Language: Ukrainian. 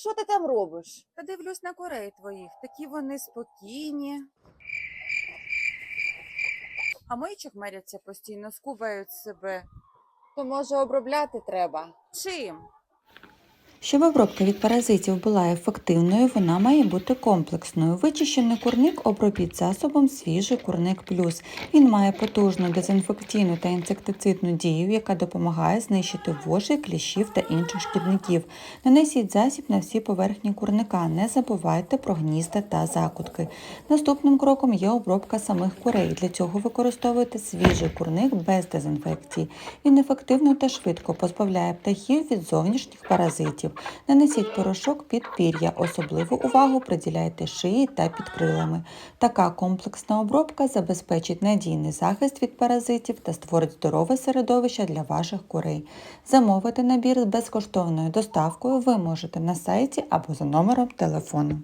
Що ти там робиш? Та дивлюсь на корей твоїх. Такі вони спокійні. А мої чохмеряться постійно, скубають себе. То може обробляти треба. Чим? Щоб обробка від паразитів була ефективною, вона має бути комплексною. Вичищений курник обробіть засобом свіжий курник плюс. Він має потужну дезінфекційну та інсектицидну дію, яка допомагає знищити воші, кліщів та інших шкідників. Нанесіть засіб на всі поверхні курника. Не забувайте про гнізда та закутки. Наступним кроком є обробка самих курей. Для цього використовуйте свіжий курник без дезінфекції. Він ефективно та швидко позбавляє птахів від зовнішніх паразитів. Нанесіть порошок під пір'я. Особливу увагу приділяйте шиї та під крилами. Така комплексна обробка забезпечить надійний захист від паразитів та створить здорове середовище для ваших курей. Замовити набір з безкоштовною доставкою ви можете на сайті або за номером телефону.